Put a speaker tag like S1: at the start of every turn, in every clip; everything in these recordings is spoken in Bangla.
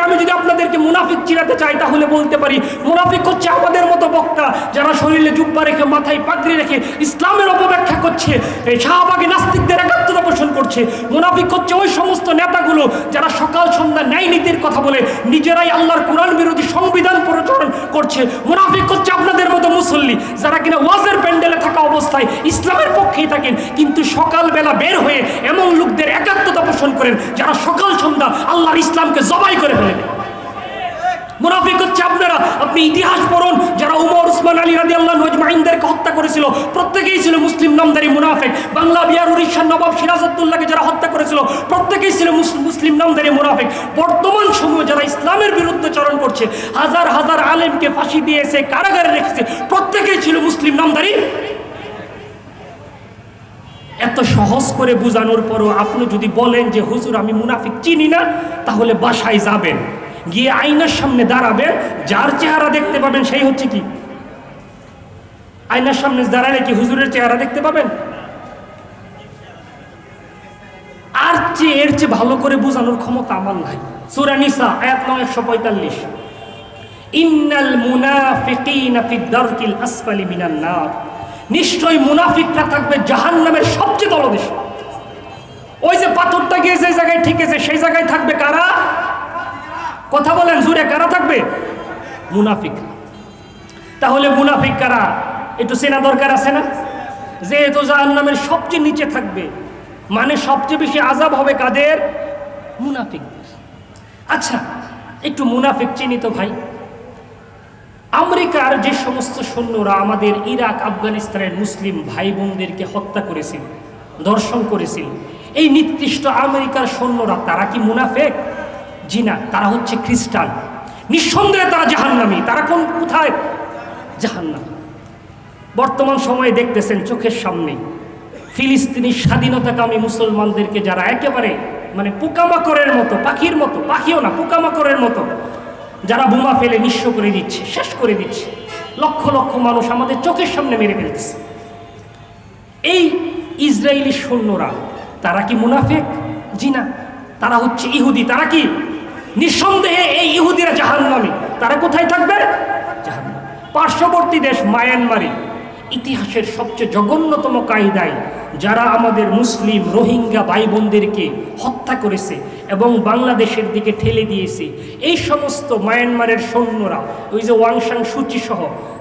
S1: থেকে আমি যদি আপনাদেরকে মুনাফিক চিনাতে চাই, তাহলে বলতে পারি, মুনাফিক হচ্ছে আমাদের মতো বক্তা যারা শরীরে জুব্বা রেখে, মাথায় পাগড়ি রেখে ইসলামের অপব্যাখ্যা করছে, এই শাহবাগে নাস্তিকদের একাত্মতা পোষণ করছে। মুনাফিক হচ্ছে ওই সমস্ত নেতাগুলো যারা সকাল সন্ধ্যা ন্যায় নীতির কথা বলে, নিজেরাই আল্লাহর কোরআন বিরোধী সংবিধান প্রচলন করছে। মুনাফিক হচ্ছে আপনাদের মতো মুসল্লি যারা কিনা থাকা অবস্থায় ইসলামের পক্ষেই থাকেন, কিন্তু সকালবেলা বের হয়ে এমন লোকদের একাত্মতা পোষণ করেন যারা সকাল সন্ধ্যা আল্লাহর ইসলামকে জবাই করে ফেলে দেন। মুনাফিক হচ্ছে আপনারা, আপনি ইতিহাস পড়ুন, যারা উমর, উসমান, আলী রাজি আল্লাহ হত্যা করেছিল, প্রত্যেকেই ছিল মুসলিম নামদারি মুনাফেক বাংলা, বিহার উড়িষ্যার নবাব সিরাজউদ্দৌলাকে যারা হত্যা করেছিল, প্রত্যেকেই ছিল মুস- মুসলিম নামদারি মুনাফেক বর্তমান সময়ে যারা ইসলামের বিরুদ্ধে চরণ করছে, হাজার হাজার আলেমকে ফাঁসি দিয়েছে, কারাগারে রেখেছে, প্রত্যেকেই ছিল মুসলিম নামদারি এত সহজ করে বোঝানোর পরও আপনি যদি বলেন যে, হুজুর, আমি মুনাফিক চিনি না, তাহলে বাসায় যাবেন। গিয়ে আয়নার সামনে দাঁড়াবেন। যার চেহারা দেখতে পাবেন সেই হচ্ছে কি? আয়নার সামনে দাঁড়ালে কি হুজুরের চেহারা দেখতে পাবেন? আর চেয়ে, এর চেয়ে ভালো করে বোঝানোর ক্ষমতা আমার নাই। সুরা নিসা, আয়াত নং একশো পঁয়তাল্লিশ। ইন্নাল মুনাফিকিনা ফি দারকিল আসফালি মিনান নার নিশ্চয় মুনাফিকরা থাকবে জাহান্নামের সবচেয়ে তলদেশ ওই যে পাথরটা গিয়ে যে জায়গায় ঠিকেছে, সেই জায়গায় থাকবে কারা? কথা বলেন, জুড়ে কারা থাকবে? মুনাফিক। তাহলে মুনাফিক কারা? একটু চেনা দরকার আছে না? যে যেহেতু জাহান্নামের সবচেয়ে নিচে থাকবে মানে সবচেয়ে বেশি আজাব হবে কাদের? মুনাফিকদের। আচ্ছা একটু মুনাফিক চিনি তো ভাই। আমেরিকার যে সমস্ত সৈন্যরা আমাদের ইরাক, আফগানিস্তানের মুসলিম ভাই বোনদেরকে হত্যা করেছিল দর্শন করেছিল, এই নিকৃষ্ট আমেরিকার সৈন্যরা তারা কি মুনাফেক? জি না, তারা হচ্ছে খ্রিস্টান। নিঃসন্দেহে তারা জাহান্নামী। তারা কোন, কোথায়? জাহান্নাম। বর্তমান সময়ে দেখতেছেন চোখের সামনে, ফিলিস্তিনি স্বাধীনতাকামী মুসলমানদেরকে যারা একেবারে মানে পোকামাকড়ের মতো, পাখির মতো, পাখিও না, পোকামাকড়ের মতো যারা বোমা ফেলে নিঃস্ব করে দিচ্ছে, শেষ করে দিচ্ছে। লক্ষ লক্ষ মানুষ আমাদের চোখের সামনে মেরে ফেলছে। এই ইসরায়েলি সৈন্যরা, তারা কি মুনাফেক? জি না। তারা হচ্ছে ইহুদি। তারা কি? নিঃসন্দেহে এই ইহুদিরা জাহান্নামী। তারা কোথায় থাকবে? পার্শ্ববর্তী দেশ মায়ানমারে। ইতিহাসের সবচেয়ে জঘন্যতম কায়দায় যারা আমাদের মুসলিম রোহিঙ্গা ভাই বোনদেরকে হত্যা করেছে এবং বাংলাদেশের দিকে ঠেলে দিয়েছে, এই সমস্ত মায়ানমারের সৈন্যরা, ওই যে ওয়াংশাং সূচি সহ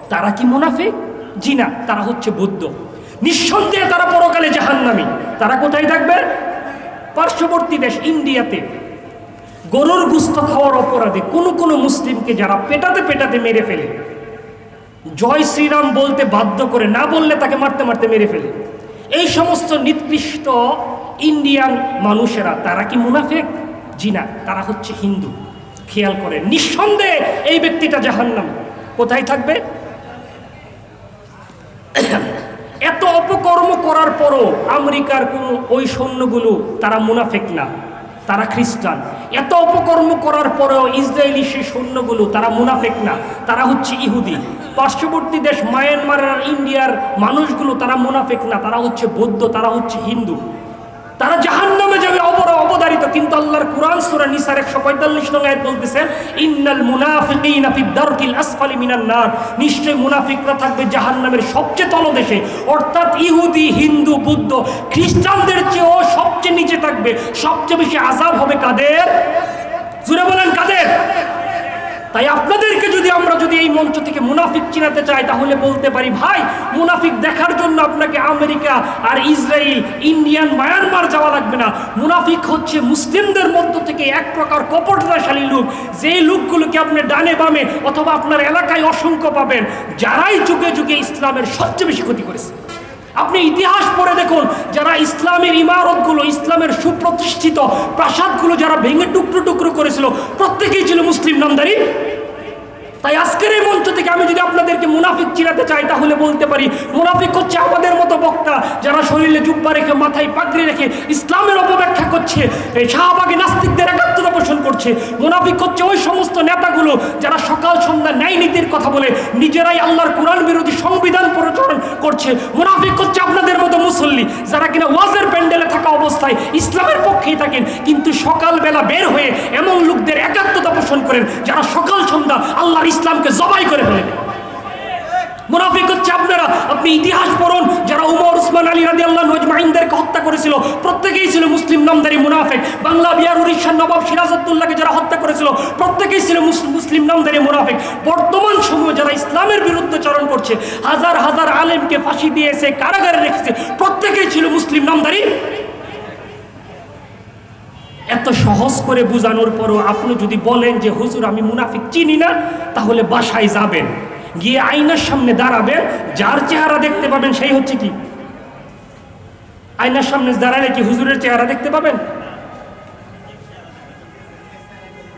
S1: তারা কি মুনাফেক? জি না, তারা হচ্ছে বৌদ্ধ। নিঃসন্দেহে তারা পরকালে জাহান্নামী। তারা কোথায় থাকবে? পার্শ্ববর্তী দেশ ইন্ডিয়াতে। গরুর গুস্ত খাওয়ার অপরাধে কোনো কোনো মুসলিমকে যারা পেটাতে পেটাতে মেরে ফেলে জয় শ্রীরাম বলতে বাধ্য করে না বললে তাকে মারতে মারতে মেরে ফেলে। এই সমস্ত নিকৃষ্ট ইন্ডিয়ান মানুষেরা, তারা কি মুনাফেক? জি না, তারা হচ্ছে হিন্দু। খেয়াল করে, নিঃসন্দেহে এই ব্যক্তিটা জাহান্নাম। কোথায় থাকবে? এত অপকর্ম করার পরও আমেরিকার কোনো ওই সৈন্যগুলো, তারা মুনাফেক না। তারা খ্রিস্টান। এত অপকর্ম করার পরেও ইসরায়েলি সেই সৈন্যগুলো, তারা মুনাফেক না, তারা হচ্ছে ইহুদি। পার্শ্ববর্তী দেশ মায়ানমার আর ইন্ডিয়ার মানুষগুলো, তারা মুনাফেক না, তারা হচ্ছে বৌদ্ধ, তারা হচ্ছে হিন্দু। তারা অবর অবদারিত কিন্তু আল্লাহর কোরআন সূরা নিসার একশো পঁয়তাল্লিশ নং আয়াত বলতেছেন ইন্নাল মুনাফিকিনা ফি দারকিল আসফালি মিনান নার। নিশ্চয় মুনাফিকরা থাকবে জাহান্নামের সবচেয়ে তলদেশে। অর্থাৎ ইহুদি, হিন্দু, বুদ্ধ, খ্রিস্টানদের চেয়েও সবচেয়ে নিচে থাকবে। সবচেয়ে বেশি আযাব হবে কাদের? জুড়ে বলেন, কাদের? তাই আপনাদেরকে যদি আমরা যদি এই মঞ্চ থেকে মুনাফিক চিনাতে চাই, তাহলে বলতে পারি, ভাই, মুনাফিক দেখার জন্য আপনাকে আমেরিকা আর ইসরায়েল ইন্ডিয়ান না। মুনাফিক হচ্ছে মুসলিমদের মধ্য থেকে এক প্রকার কপটতাশালী লোক। যেই লোকগুলোকে আপনি ডানে বামে অথবা আপনার এলাকায় অসংখ্য পাবেন, যারাই যুগে যুগে ইসলামের সবচেয়ে বেশি ক্ষতি করেছে। আপনি ইতিহাস পড়ে দেখুন, যারা ইসলামের ইমারতগুলো, ইসলামের সুপ্রতিষ্ঠিত প্রাসাদগুলো যারা ভেঙে টুকরো টুকরো করেছিল, প্রত্যেকেই ছিল মুসলিম নামদারি আজকের এই মঞ্চ থেকে আমি যদি আপনাদেরকে মুনাফিক চিনাতে চাই, তাহলে বলতে পারি, মুনাফিক হচ্ছে আমাদের মতো বক্তা যারা শরীরে জুব্বা রেখে, মাথায় পাগড়ি রেখে ইসলামের অপব্যাখ্যা করছে, এই শাহবাগে নাস্তিকদের একাত্মতা পোষণ করছে। মুনাফিক হচ্ছে ওই সমস্ত নেতাগুলো যারা সকাল সন্ধ্যা ন্যায় নীতির কথা বলে, নিজেরাই আল্লাহর কোরআন বিরোধী সংবিধান প্রচলন করছে। মুনাফিক হচ্ছে আপনাদের মতো মুসল্লি যারা কিনা ওয়াজের প্যান্ডেলে থাকা অবস্থায় পক্ষেই থাকেন, কিন্তু সকালবেলা বের হয়ে এমন লোকদের একাত্মতা পোষণ করেন যারা সকাল সন্ধ্যা আল্লাহর ইসলামকে জবাই করে ফেলে দেয় মুনাফিক হচ্ছে আপনারা, আপনি ইতিহাস পড়ুন, যারা উমর, উসমান, আলী রাজি আল্লাহ মাইনদেরকে হত্যা করেছিল, প্রত্যেকেই ছিল মুসলিম নামদারি মুনাফেক। বাংলা, বিহার উড়িষ্যার নবাব সিরাজউদ্দৌলাকে যারা হত্যা করেছিল, প্রত্যেকেই ছিল মুস- মুসলিম নামদারি মুনাফিক। বর্তমান সময়ে যারা ইসলামের বিরুদ্ধে চরণ করছে, হাজার হাজার আলেমকে ফাঁসি দিয়েছে, কারাগারে রেখেছে, প্রত্যেকেই ছিল মুসলিম নামদারি এত সহজ করে বোঝানোর পরও আপনি যদি বলেন যে, হুজুর, আমি মুনাফিক চিনি না, তাহলে বাসায় যাবেন। গিয়ে আয়নার সামনে দাঁড়াবেন। যার চেহারা দেখতে পাবেন সেই হচ্ছে কি? আয়নার সামনে দাঁড়ালে কি হুজুরের চেহারা দেখতে পাবেন?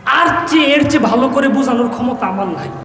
S1: আর চেয়ে, এর চেয়ে ভালো করে বোঝানোর ক্ষমতা আমার নাই।